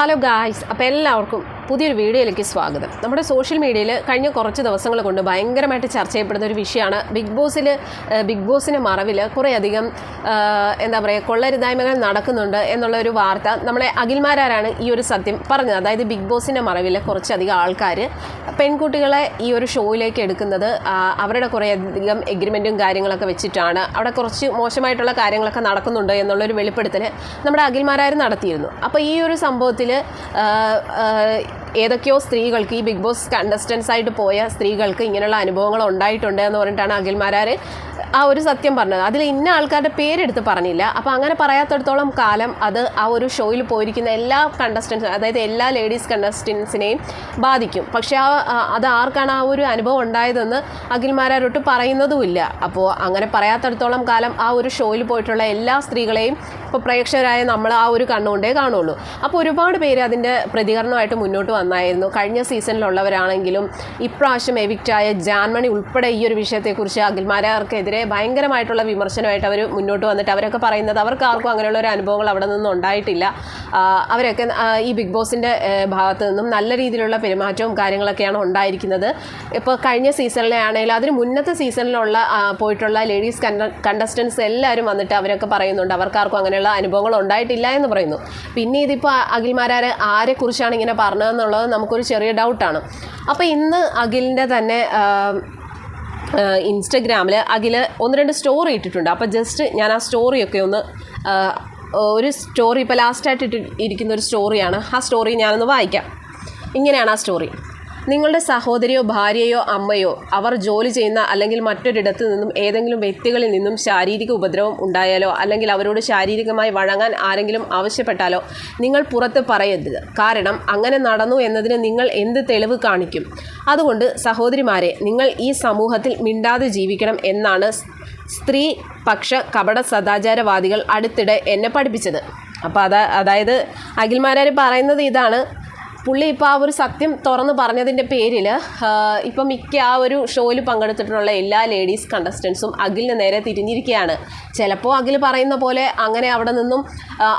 Hello guys അപ്പോൾ എല്ലാവർക്കും പുതിയൊരു വീഡിയോയിലേക്ക് സ്വാഗതം. നമ്മുടെ സോഷ്യൽ മീഡിയയിൽ കഴിഞ്ഞ കുറച്ച് ദിവസങ്ങൾ കൊണ്ട് ഭയങ്കരമായിട്ട് ചർച്ച ചെയ്യപ്പെടുന്ന ഒരു വിഷയമാണ് ബിഗ് ബോസിൽ ബിഗ് ബോസിന്റെ മറവിൽ കുറേയധികം എന്താ പറയുക കൊള്ളരുതായ്മകൾ നടക്കുന്നുണ്ട് എന്നുള്ള ഒരു വാർത്ത നമ്മളെ അഖിൽമാരാരാണ് ഈ ഒരു സത്യം പറഞ്ഞത്. അതായത് ബിഗ് ബോസിന്റെ മറവിൽ കുറച്ചധികം ആൾക്കാർ പെൺകുട്ടികളെ ഈ ഒരു ഷോയിലേക്ക് എടുക്കുന്നത് അവരുടെ കുറേയധികം എഗ്രിമെന്റും കാര്യങ്ങളൊക്കെ വെച്ചിട്ടാണ്. അവിടെ കുറച്ച് മോശമായിട്ടുള്ള കാര്യങ്ങളൊക്കെ നടക്കുന്നുണ്ട് എന്നുള്ളൊരു വെളിപ്പെടുത്തൽ നമ്മുടെ അഖിൽമാരാർ നടത്തിയിരുന്നു. അപ്പോൾ ഈ ഒരു സംഭവത്തിൽ ഏതൊക്കെയോ സ്ത്രീകൾക്ക് ഈ ബിഗ് ബോസ് കണ്ടസ്റ്റൻസ് ആയിട്ട് പോയ സ്ത്രീകൾക്ക് ഇങ്ങനെയുള്ള അനുഭവങ്ങൾ ഉണ്ടായിട്ടുണ്ട് എന്ന് പറഞ്ഞിട്ടാണ് അഖിൽമാരാർ ആ ഒരു സത്യം പറഞ്ഞത്. അതിൽ ഇന്ന ആൾക്കാരുടെ പേരെടുത്ത് പറഞ്ഞില്ല. അപ്പോൾ അങ്ങനെ പറയാത്തടത്തോളം കാലം അത് ആ ഒരു ഷോയിൽ പോയിരിക്കുന്ന എല്ലാ കണ്ടസ്റ്റൻസ് അതായത് എല്ലാ ലേഡീസ് കണ്ടസ്റ്റൻസിനെയും ബാധിക്കും. പക്ഷേ ആ അത് ആർക്കാണ് ആ ഒരു അനുഭവം ഉണ്ടായതെന്ന് അഖിൽമാരാരോട്ട് പറയുന്നതുമില്ല. അപ്പോൾ അങ്ങനെ പറയാത്തടത്തോളം കാലം ആ ഒരു ഷോയിൽ പോയിട്ടുള്ള എല്ലാ സ്ത്രീകളെയും ഇപ്പോൾ പ്രേക്ഷകരായ നമ്മൾ ആ ഒരു കണ്ണുകൊണ്ടേ കാണുള്ളൂ. അപ്പോൾ ഒരുപാട് പേര് അതിന്റെ പ്രതികരണമായിട്ട് മുന്നോട്ട് വന്നായിരുന്നു. കഴിഞ്ഞ സീസണിലുള്ളവരാണെങ്കിലും ഇപ്രാവശ്യം എവിക്റ്റായ ജാൻമണി ഉൾപ്പെടെ ഈ ഒരു വിഷയത്തെക്കുറിച്ച് അഖിൽമാരാർക്കെതിരെ ഭയങ്കരമായിട്ടുള്ള വിമർശനമായിട്ട് അവർ മുന്നോട്ട് വന്നിട്ട് അവരൊക്കെ പറയുന്നത് അവർക്ക് ആർക്കും അങ്ങനെയുള്ള ഒരു അനുഭവങ്ങൾ അവിടെ നിന്നും ഉണ്ടായിട്ടില്ല. അവരൊക്കെ ഈ ബിഗ് ബോസിന്റെ ഭാഗത്തു നിന്നും നല്ല രീതിയിലുള്ള പെരുമാറ്റവും കാര്യങ്ങളൊക്കെയാണ് ഉണ്ടായിരിക്കുന്നത്. ഇപ്പോൾ കഴിഞ്ഞ സീസണിലെ ആണെങ്കിലും അതിന് മുന്നത്തെ സീസണിലുള്ള പോയിട്ടുള്ള ലേഡീസ് കണ്ടസ്റ്റൻസ് എല്ലാവരും വന്നിട്ട് അവരൊക്കെ പറയുന്നുണ്ട് അവർക്കാർക്കും അങ്ങനെയുള്ള അനുഭവങ്ങൾ ഉണ്ടായിട്ടില്ല എന്ന് പറയുന്നു. പിന്നെ ഇതിപ്പോൾ അഖിൽമാരാർ ആരെക്കുറിച്ചാണ് ഇങ്ങനെ പറഞ്ഞതെന്നുള്ളത് നമുക്കൊരു ചെറിയ ഡൗട്ടാണ് അപ്പോൾ ഇന്ന് അഖിലിന്റെ തന്നെ ഇൻസ്റ്റഗ്രാമിൽ അഖിൽ ഒന്ന് രണ്ട് സ്റ്റോറി ഇട്ടിട്ടുണ്ട്. അപ്പോൾ ജസ്റ്റ് ഞാൻ ആ സ്റ്റോറിയൊക്കെ ഒന്ന് ഒരു സ്റ്റോറി ഇപ്പോൾ ലാസ്റ്റായിട്ട് ഇട്ടി ഇരിക്കുന്ന ഒരു സ്റ്റോറിയാണ് ആ സ്റ്റോറി ഞാനൊന്ന് വായിക്കാം. ഇങ്ങനെയാണ് ആ സ്റ്റോറി നിങ്ങളുടെ സഹോദരിയോ ഭാര്യയോ അമ്മയോ അവർ ജോലി ചെയ്യുന്ന അല്ലെങ്കിൽ മറ്റൊരിടത്തു നിന്നും ഏതെങ്കിലും വ്യക്തികളിൽ നിന്നും ശാരീരിക ഉപദ്രവം ഉണ്ടായാലോ അല്ലെങ്കിൽ അവരോട് ശാരീരികമായി വഴങ്ങാൻ ആരെങ്കിലും ആവശ്യപ്പെട്ടാലോ നിങ്ങൾ പുറത്ത് പറയരുത്. കാരണം അങ്ങനെ നടന്നു എന്നതിന് നിങ്ങൾ എന്ത് തെളിവ് കാണിക്കും? അതുകൊണ്ട് സഹോദരിമാരെ നിങ്ങൾ ഈ സമൂഹത്തിൽ മിണ്ടാതെ ജീവിക്കണം എന്നാണ് സ്ത്രീ പക്ഷ കപട സദാചാരവാദികൾ അടുത്തിടെ എന്നെ പഠിപ്പിച്ചത്. അപ്പോൾ അതാ അതായത് അഖിൽമാരാർ പറയുന്നത് ഇതാണ് പുള്ളി ഇപ്പോൾ ആ ഒരു സത്യം തുറന്ന് പറഞ്ഞതിന്റെ പേരിൽ ഇപ്പം മിക്ക ആ ഒരു ഷോയിൽ പങ്കെടുത്തിട്ടുള്ള എല്ലാ ലേഡീസ് കണ്ടസ്റ്റൻസും അഖിലിന് നേരെ തിരിഞ്ഞിരിക്കുകയാണ്. ചിലപ്പോൾ അഖിൽ പറയുന്ന പോലെ അങ്ങനെ അവിടെ നിന്നും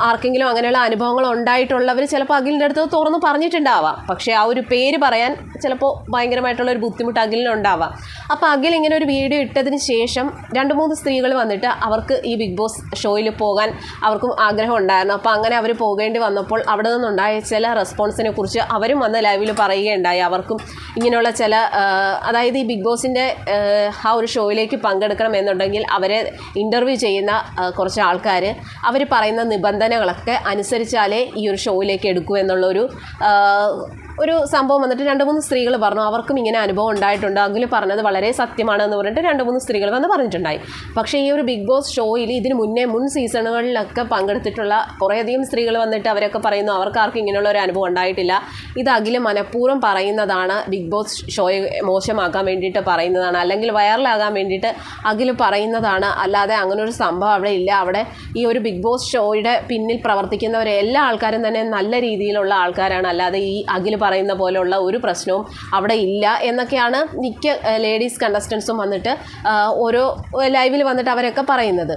ആർക്കെങ്കിലും അങ്ങനെയുള്ള അനുഭവങ്ങൾ ഉണ്ടായിട്ടുള്ളവർ ചിലപ്പോൾ അഖിലിന്റെ അടുത്ത് തുറന്ന് പറഞ്ഞിട്ടുണ്ടാവാം. പക്ഷേ ആ ഒരു പേര് പറയാൻ ചിലപ്പോൾ ഭയങ്കരമായിട്ടുള്ള ഒരു ബുദ്ധിമുട്ട് അഖിലിനുണ്ടാവാം. അപ്പോൾ അഖിൽ ഇങ്ങനെ ഒരു വീഡിയോ ഇട്ടതിന് ശേഷം രണ്ട് മൂന്ന് സ്ത്രീകൾ വന്നിട്ട് അവർക്ക് ഈ ബിഗ് ബോസ് ഷോയിൽ പോകാൻ അവർക്കും ആഗ്രഹം ഉണ്ടായിരുന്നു. അപ്പോൾ അങ്ങനെ അവർ പോകേണ്ടി വന്നപ്പോൾ അവിടെ നിന്നുണ്ടായ ചില റെസ്പോൺസിനെ കുറിച്ച് അവരും വന്ന് ലൈവിൽ പറയുകയുണ്ടായി. അവർക്കും ഇങ്ങനെയുള്ള ചില അതായത് ഈ ബിഗ് ബോസിന്റെ ആ ഒരു ഷോയിലേക്ക് പങ്കെടുക്കണം എന്നുണ്ടെങ്കിൽ അവരെ ഇന്റർവ്യൂ ചെയ്യുന്ന കുറച്ച് ആൾക്കാർ അവർ പറയുന്ന നിബന്ധനകളൊക്കെ അനുസരിച്ചാലേ ഈ ഒരു ഷോയിലേക്ക് എടുക്കൂ എന്നുള്ളൊരു ഒരു സംഭവം വന്നിട്ട് രണ്ട് മൂന്ന് സ്ത്രീകൾ പറഞ്ഞു അവർക്കും ഇങ്ങനെ അനുഭവം ഉണ്ടായിട്ടുണ്ട്. അഖിൽ പറഞ്ഞത് വളരെ സത്യമാണ് എന്ന് പറഞ്ഞിട്ട് രണ്ട് മൂന്ന് സ്ത്രീകൾ വന്ന് പറഞ്ഞിട്ടുണ്ടായി. പക്ഷേ ഈ ഒരു ബിഗ് ബോസ് ഷോയിൽ ഇതിന് മുന്നേ മുൻ സീസണുകളിലൊക്കെ പങ്കെടുത്തിട്ടുള്ള കുറേയധികം സ്ത്രീകൾ വന്നിട്ട് അവരൊക്കെ പറയുന്നു അവർക്കാർക്കും ഇങ്ങനെയുള്ള ഒരു അനുഭവം ഉണ്ടായിട്ടില്ല. ഇത് അഖിൽ മനഃപൂർവം പറയുന്നതാണ്. ബിഗ് ബോസ് ഷോയെ മോശമാക്കാൻ വേണ്ടിയിട്ട് പറയുന്നതാണ്. അല്ലെങ്കിൽ വൈറലാകാൻ വേണ്ടിയിട്ട് അഖിൽ പറയുന്നതാണ്. അല്ലാതെ അങ്ങനെ ഒരു സംഭവം അവിടെ ഇല്ല. അവിടെ ഈ ഒരു ബിഗ് ബോസ് ഷോയുടെ പിന്നിൽ പ്രവർത്തിക്കുന്നവർ എല്ലാ ആൾക്കാരും തന്നെ നല്ല രീതിയിലുള്ള ആൾക്കാരാണ്. അല്ലാതെ ഈ അഖിൽ പറയുന്ന പോലെയുള്ള ഒരു പ്രശ്നവും അവിടെ ഇല്ല എന്നൊക്കെയാണ് മിക്ക ലേഡീസ് കണ്ടസ്റ്റൻസും വന്നിട്ട് ഓരോ ലൈവിൽ വന്നിട്ട് അവരൊക്കെ പറയുന്നത്.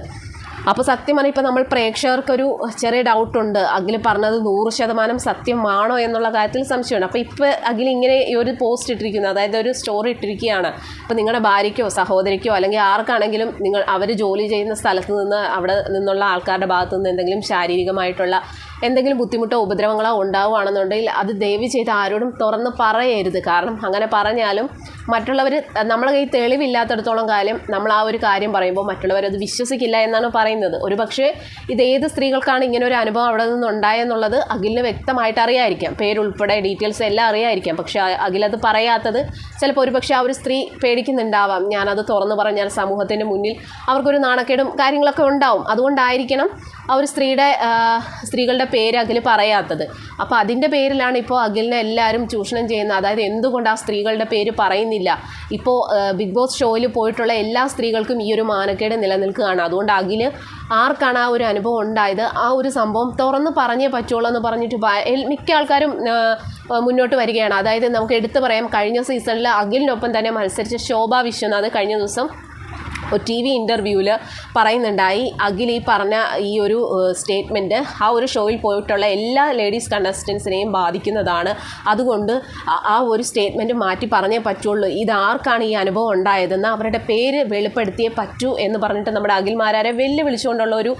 അപ്പോൾ സത്യം പറഞ്ഞാൽ ഇപ്പോൾ നമ്മൾ പ്രേക്ഷകർക്കൊരു ചെറിയ ഡൗട്ടുണ്ട് അഖിൽ പറഞ്ഞത് നൂറ് ശതമാനം സത്യമാണോ എന്നുള്ള കാര്യത്തിൽ സംശയമാണ്. അപ്പോൾ ഇപ്പോൾ അഖിൽ ഇങ്ങനെ ഈ ഒരു പോസ്റ്റ് ഇട്ടിരിക്കുന്നു അതായത് ഒരു സ്റ്റോറി ഇട്ടിരിക്കുകയാണ്. അപ്പോൾ നിങ്ങളുടെ ഭാര്യയ്ക്കോ സഹോദരിക്കോ അല്ലെങ്കിൽ ആർക്കാണെങ്കിലും നിങ്ങൾ അവർ ജോലി ചെയ്യുന്ന സ്ഥലത്ത് നിന്ന് അവിടെ നിന്നുള്ള ആൾക്കാരുടെ ഭാഗത്തു നിന്ന് എന്തെങ്കിലും ശാരീരികമായിട്ടുള്ള എന്തെങ്കിലും ബുദ്ധിമുട്ടോ ഉപദ്രവങ്ങളോ ഉണ്ടാവുകയാണെന്നുണ്ടെങ്കിൽ അത് ദയവ് ചെയ്ത് ആരോടും തുറന്ന് പറയരുത്. കാരണം അങ്ങനെ പറഞ്ഞാലും മറ്റുള്ളവർ നമ്മളെ കയ്യിൽ തെളിവില്ലാത്തടത്തോളം കാലം നമ്മൾ ആ ഒരു കാര്യം പറയുമ്പോൾ മറ്റുള്ളവരത് വിശ്വസിക്കില്ല എന്നാണ് പറയുന്നത്. ഒരു പക്ഷേ ഇത് ഏത് സ്ത്രീകൾക്കാണ് ഇങ്ങനെ ഒരു അനുഭവം അവിടെ നിന്ന് ഉണ്ടായെന്നുള്ളത് അഖിലിന് വ്യക്തമായിട്ട് അറിയായിരിക്കാം. പേരുൾപ്പെടെ ഡീറ്റെയിൽസ് എല്ലാം അറിയായിരിക്കാം. പക്ഷേ അഖിലത് പറയാത്തത് ചിലപ്പോൾ ഒരു പക്ഷേ ആ ഒരു സ്ത്രീ പേടിക്കുന്നുണ്ടാവാം. ഞാനത് തുറന്നു പറഞ്ഞാൽ സമൂഹത്തിന്റെ മുന്നിൽ അവർക്കൊരു നാണക്കേടും കാര്യങ്ങളൊക്കെ ഉണ്ടാവും. അതുകൊണ്ടായിരിക്കണം ആ ഒരു സ്ത്രീയുടെ ആ, സ്ത്രീകളുടെ പേര് അഖിൽ പറയാത്തത്. അപ്പോൾ അതിന്റെ പേരിലാണ് ഇപ്പോൾ അഖിലിനെ എല്ലാവരും ചൂഷണം ചെയ്യുന്നത്. അതായത് എന്തുകൊണ്ട് ആ സ്ത്രീകളുടെ പേര് പറയുന്നില്ല? ഇപ്പോൾ ബിഗ് ബോസ് ഷോയിൽ പോയിട്ടുള്ള എല്ലാ സ്ത്രീകൾക്കും ഈ ഒരു മാനക്കേട് നിലനിൽക്കുകയാണ്. അതുകൊണ്ട് അഖിൽ ആർക്കാണ് ആ ഒരു അനുഭവം ഉണ്ടായത്? ആ ഒരു സംഭവം തുറന്ന് പറഞ്ഞേ പറ്റുള്ളൂ എന്ന് പറഞ്ഞിട്ട് മിക്ക ആൾക്കാരും മുന്നോട്ട് വരികയാണ്. അതായത് നമുക്ക് എടുത്തു പറയാം കഴിഞ്ഞ സീസണിൽ അഖിലിനൊപ്പം തന്നെ മത്സരിച്ച ശോഭ വിശ്വനാഥ് കഴിഞ്ഞ ദിവസം ടി വി ഇന്റർവ്യൂവിൽ പറയുന്നുണ്ടായി. അഖിൽ ഈ പറഞ്ഞ ഈ ഒരു സ്റ്റേറ്റ്മെന്റ് ആ ഒരു ഷോയിൽ പോയിട്ടുള്ള എല്ലാ ലേഡീസ് കണ്ടസ്റ്റൻസിനെയും ബാധിക്കുന്നതാണ്. അതുകൊണ്ട് ആ- ഒരു സ്റ്റേറ്റ്മെന്റ് മാറ്റി പറഞ്ഞേ പറ്റുള്ളൂ. ഇതാർക്കാണ് ഈ അനുഭവം ഉണ്ടായതെന്ന് അവരുടെ പേര് വെളിപ്പെടുത്തിയേ പറ്റൂ എന്ന് പറഞ്ഞിട്ട് നമ്മുടെ അഖിൽമാരെ വെല്ലുവിളിച്ചുകൊണ്ടുള്ള ഒരു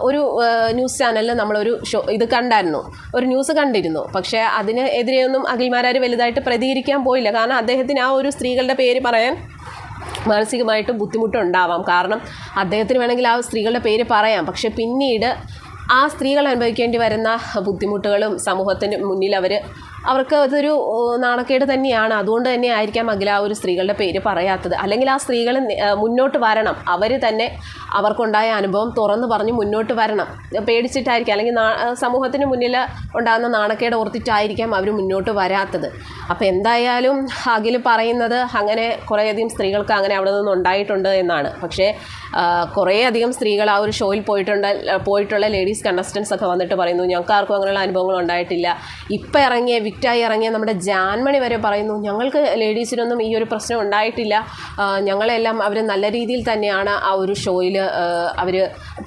ഒരു ന്യൂസ് ചാനലിൽ നമ്മളൊരു ഷോ ഇത് കണ്ടായിരുന്നു. ഒരു ന്യൂസ് കണ്ടിരുന്നു. പക്ഷേ അതിന് എതിരെയൊന്നും അഖിൽമാരാർ വലുതായിട്ട് പ്രതികരിക്കാൻ പോയില്ല. കാരണം അദ്ദേഹത്തിന് ആ ഒരു സ്ത്രീകളുടെ പേര് പറയാൻ മാനസികമായിട്ട് ബുദ്ധിമുട്ടുണ്ടാവാം. കാരണം അദ്ദേഹത്തിന് വേണമെങ്കിൽ ആ സ്ത്രീകളുടെ പേര് പറയാം. പക്ഷെ പിന്നീട് ആ സ്ത്രീകൾ അനുഭവിക്കേണ്ടി വരുന്ന ബുദ്ധിമുട്ടുകളും സമൂഹത്തിന് മുന്നിൽ അവർ അവർക്ക് അതൊരു നാണക്കേട് തന്നെയാണ്. അതുകൊണ്ട് തന്നെ ആയിരിക്കാം അഖില ആ ഒരു സ്ത്രീകളുടെ പേര് പറയാത്തത്. അല്ലെങ്കിൽ ആ സ്ത്രീകൾ മുന്നോട്ട് വരണം. അവർ തന്നെ അവർക്കുണ്ടായ അനുഭവം തുറന്ന് പറഞ്ഞ് മുന്നോട്ട് വരണം. പേടിച്ചിട്ടായിരിക്കാം. അല്ലെങ്കിൽ സമൂഹത്തിന് മുന്നിൽ ഉണ്ടാകുന്ന നാണക്കേട് ഓർത്തിട്ടായിരിക്കാം അവർ മുന്നോട്ട് വരാത്തത്. അപ്പോൾ എന്തായാലും അഖിൽ പറയുന്നത് അങ്ങനെ കുറേയധികം സ്ത്രീകൾക്ക് അങ്ങനെ അവിടെ നിന്ന് ഉണ്ടായിട്ടുണ്ട് എന്നാണ്. പക്ഷേ കുറേയധികം സ്ത്രീകൾ ആ ഒരു ഷോയിൽ പോയിട്ടുണ്ട് പോയിട്ടുള്ള ലേഡീസ് കണ്ടസ്റ്റൻസ് ഒക്കെ വന്നിട്ട് പറയുന്നു ഞങ്ങൾക്ക് ആർക്കും അങ്ങനെയുള്ള അനുഭവങ്ങൾ ഉണ്ടായിട്ടില്ല. ഇപ്പം ഇറങ്ങിയ വിക്റ്റായി ഇറങ്ങിയ നമ്മുടെ ജാൻമണി വരെ പറയുന്നു ഞങ്ങൾക്ക് ലേഡീസിനൊന്നും ഈ ഒരു പ്രശ്നം ഉണ്ടായിട്ടില്ല. ഞങ്ങളെല്ലാം അവർ നല്ല രീതിയിൽ തന്നെയാണ് ആ ഒരു ഷോയിൽ അവർ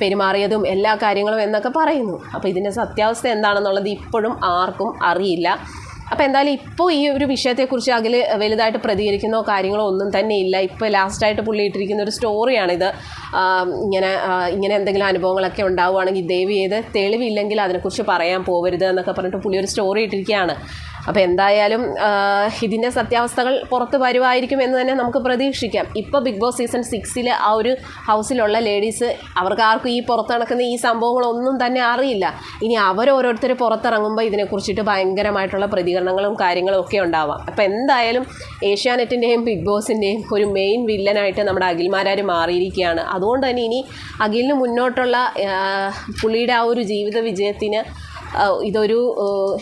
പെരുമാറിയതും എല്ലാ കാര്യങ്ങളും എന്നൊക്കെ പറയുന്നു. അപ്പോൾ ഇതിന്റെ സത്യാവസ്ഥ എന്താണെന്നുള്ളത് ഇപ്പോഴും ആർക്കും അറിയില്ല. അപ്പോൾ എന്തായാലും ഇപ്പോൾ ഈ ഒരു വിഷയത്തെക്കുറിച്ച് അതിൽ വലുതായിട്ട് പ്രതികരിക്കുന്നോ കാര്യങ്ങളോ ഒന്നും തന്നെ ഇല്ല. ഇപ്പോൾ ലാസ്റ്റായിട്ട് പുള്ളി ഇട്ടിരിക്കുന്ന ഒരു സ്റ്റോറിയാണിത് ഇങ്ങനെ ഇങ്ങനെ എന്തെങ്കിലും അനുഭവങ്ങളൊക്കെ ഉണ്ടാവുകയാണെങ്കിൽ ദയവ് ചെയ്ത് തെളിവില്ലെങ്കിൽ അതിനെക്കുറിച്ച് പറയാൻ പോകരുത് എന്നൊക്കെ പറഞ്ഞിട്ട് പുള്ളി ഒരു സ്റ്റോറി ഇട്ടിരിക്കുകയാണ്. അപ്പോൾ എന്തായാലും ഇതിന്റെ സത്യാവസ്ഥകൾ പുറത്ത് വരുമായിരിക്കും എന്ന് തന്നെ നമുക്ക് പ്രതീക്ഷിക്കാം. ഇപ്പോൾ ബിഗ് ബോസ് സീസൺ സിക്സിൽ ആ ഒരു ഹൗസിലുള്ള ലേഡീസ് അവർക്ക് ആർക്കും ഈ പുറത്ത് നടക്കുന്ന ഈ സംഭവങ്ങളൊന്നും തന്നെ അറിയില്ല. ഇനി അവരോരോരുത്തർ പുറത്തിറങ്ങുമ്പോൾ ഇതിനെക്കുറിച്ചിട്ട് ഭയങ്കരമായിട്ടുള്ള പ്രതികരണങ്ങളും കാര്യങ്ങളും ഒക്കെ ഉണ്ടാവാം. അപ്പോൾ എന്തായാലും ഏഷ്യാനെറ്റിന്റെയും ബിഗ് ബോസിന്റെയും ഒരു മെയിൻ വില്ലനായിട്ട് നമ്മുടെ അഖിൽമാരാർ മാറിയിരിക്കുകയാണ്. അതുകൊണ്ട് തന്നെ ഇനി അഖിലിന് മുന്നോട്ടുള്ള പുള്ളിയുടെ ആ ഒരു ജീവിത വിജയത്തിന് ഇതൊരു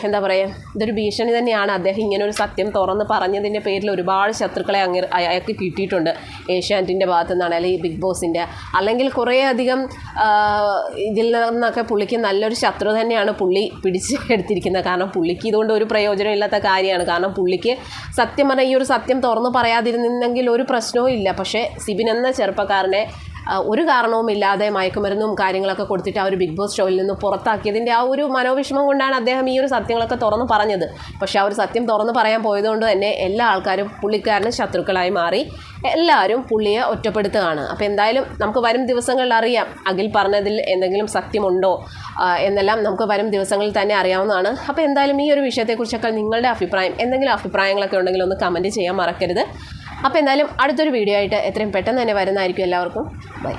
എന്താ പറയുക ഇതൊരു ഭീഷണി തന്നെയാണ്. അദ്ദേഹം ഇങ്ങനെ ഒരു സത്യം തുറന്ന് പറഞ്ഞതിന്റെ പേരിൽ ഒരുപാട് ശത്രുക്കളെ അങ്ങ് അയാൾക്ക് കിട്ടിയിട്ടുണ്ട്. ഏഷ്യാനെറ്റിന്റെ ഭാഗത്തു നിന്നാണ് അല്ലെങ്കിൽ ബിഗ് ബോസിന്റെ. അല്ലെങ്കിൽ കുറേയധികം ഇതിൽ നിന്നൊക്കെ പുള്ളിക്ക് നല്ലൊരു ശത്രു തന്നെയാണ് പുള്ളി പിടിച്ച് എടുത്തിരിക്കുന്നത് കാരണം പുള്ളിക്ക് ഇതുകൊണ്ട് ഒരു പ്രയോജനം ഇല്ലാത്ത കാര്യമാണ്. കാരണം പുള്ളിക്ക് സത്യം പറഞ്ഞാൽ ഈ ഒരു സത്യം തുറന്ന് പറയാതിരുന്നെങ്കിൽ ഒരു പ്രശ്നവും ഇല്ല. പക്ഷേ സിബിൻ എന്ന ചെറുപ്പക്കാരനെ ഒരു കാരണവുമില്ലാതെ മയക്കുമരുന്നും കാര്യങ്ങളൊക്കെ കൊടുത്തിട്ട് ആ ഒരു ബിഗ് ബോസ് ഷോയിൽ നിന്ന് പുറത്താക്കിയതിന്റെ ആ ഒരു മനോവിഷമം കൊണ്ടാണ് അദ്ദേഹം ഈ ഒരു സത്യങ്ങളൊക്കെ തുറന്ന് പറഞ്ഞത്. പക്ഷേ ആ ഒരു സത്യം തുറന്ന് പറയാൻ പോയതുകൊണ്ട് തന്നെ എല്ലാ ആൾക്കാരും പുള്ളിക്കാരന് ശത്രുക്കളായി മാറി. എല്ലാവരും പുള്ളിയെ ഒറ്റപ്പെടുത്തുകയാണ്. അപ്പോൾ എന്തായാലും നമുക്ക് വരും ദിവസങ്ങളിൽ അറിയാം അഖിൽ പറഞ്ഞതിൽ എന്തെങ്കിലും സത്യമുണ്ടോ എന്നെല്ലാം നമുക്ക് വരും ദിവസങ്ങളിൽ തന്നെ അറിയാവുന്നതാണ്. അപ്പോൾ എന്തായാലും ഈ ഒരു വിഷയത്തെക്കുറിച്ചൊക്കെ നിങ്ങളുടെ അഭിപ്രായം എന്തെങ്കിലും അഭിപ്രായങ്ങളൊക്കെ ഉണ്ടെങ്കിൽ ഒന്ന് കമന്റ് ചെയ്യാൻ മറക്കരുത്. അപ്പോൾ എന്തായാലും അടുത്തൊരു വീഡിയോ ആയിട്ട് എത്രയും പെട്ടെന്ന് തന്നെ വരുന്നതായിരിക്കും എല്ലാവർക്കും. ബൈ